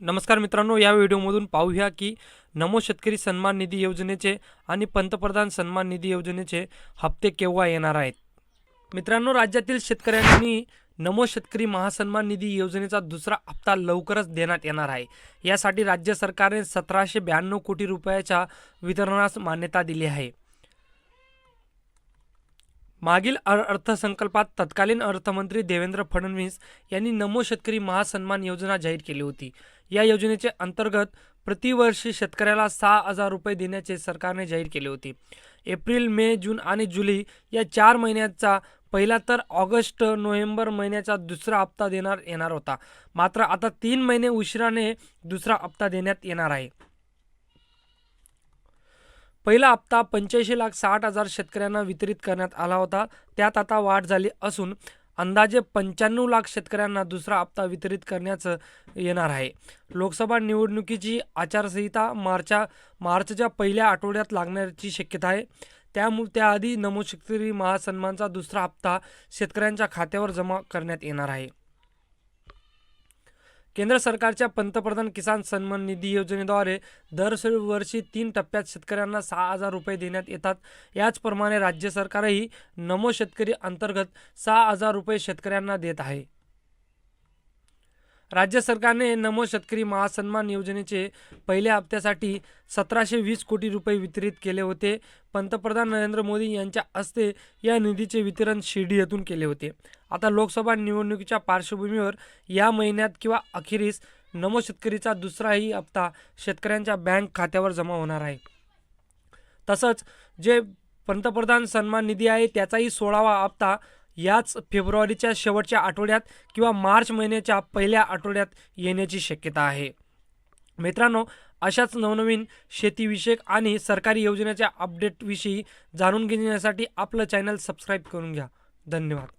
नमस्कार मित्रांनो या व्हिडिओमधून पाहूया की नमो शेतकरी सन्मान निधी योजनेचे आणि पंतप्रधान सन्मान निधी योजनेचे हप्ते केव्हा येणार आहेत? मित्रांनो राज्यातील शेतकऱ्यांनी नमो शेतकरी महासन्मान निधी योजनेचा दुसरा हप्ता लवकरच देण्यात येणार आहे. यासाठी राज्य सरकारने सतराशे ब्याण्णव कोटी रुपयाच्या वितरणास मान्यता दिली आहे. मागील अ- अर्थसंकल्पात तत्कालीन अर्थमंत्री देवेंद्र फडणवीस यांनी नमो शेतकरी महासन्मान योजना जाहीर केली होती. या योजनेचे अंतर्गत प्रतिवर्षी शेतकऱ्याला सहा हजार रुपये देण्याचे सरकारने जाहीर केले होते. एप्रिल मे जून आणि जुलै या चार महिन्याचा पहिला तर ऑगस्ट नोव्हेंबर महिन्याचा दुसरा हप्ता देणार येणार होता. मात्र आता तीन महिने उशिराने दुसरा हप्ता देण्यात येणार आहे. पहिला हप्ता पंच्याऐंशी लाख साठ हजार शेतकऱ्यांना वितरित करण्यात आला होता. त्यात आता वाढ झाली असून अंदाजे पंच्याण्णव लाख शेतकऱ्यांना दुसरा हप्ता वितरित करण्याचं येणार आहे. लोकसभा निवडणुकीची आचारसंहिता मार्चा मार्चच्या पहिल्या आठवड्यात लागण्याची शक्यता आहे. त्यामु त्याआधी नमो शेतकरी महासन्मानचा दुसरा हप्ता शेतकऱ्यांच्या खात्यावर जमा करण्यात येणार आहे. केंद्र सरकारच्या पंतप्रधान किसान सन्मान निधी योजनेद्वारे दरवर्षी तीन टप्प्यात शेतकऱ्यांना सहा हजार रुपये देण्यात येतात. याचप्रमाणे राज्य सरकारही नमो शेतकरी अंतर्गत सहा हजार रुपये शेतकऱ्यांना देत आहे. राज्य सरकारने नमो शेतकरी महासन्मान योजनेचे पहिल्या हप्त्यासाठी सतराशे वीस कोटी रुपये वितरित केले होते. पंतप्रधान नरेंद्र मोदी यांच्या हस्ते या निधीचे वितरण शिर्डी येथून केले होते. आता लोकसभा निवडणुकीच्या पार्श्वभूमीवर या महिन्यात किंवा अखेरीस नमो शेतकरीचा दुसराही हप्ता शेतकऱ्यांच्या बँक खात्यावर जमा होणार आहे. तसंच जे पंतप्रधान सन्मान निधी आहे त्याचाही सोळावा हप्ता याच फेब्रुवारीच्या शेवटच्या आठवड्यात किंवा मार्च महिन्याच्या पहिल्या आठवड्यात येण्याची शक्यता आहे. मित्रांनो अशाच नवनवीन शेतीविषयक आणि सरकारी योजनेच्या अपडेटविषयी जाणून घेण्यासाठी आपलं चॅनल सबस्क्राईब करून घ्या. धन्यवाद.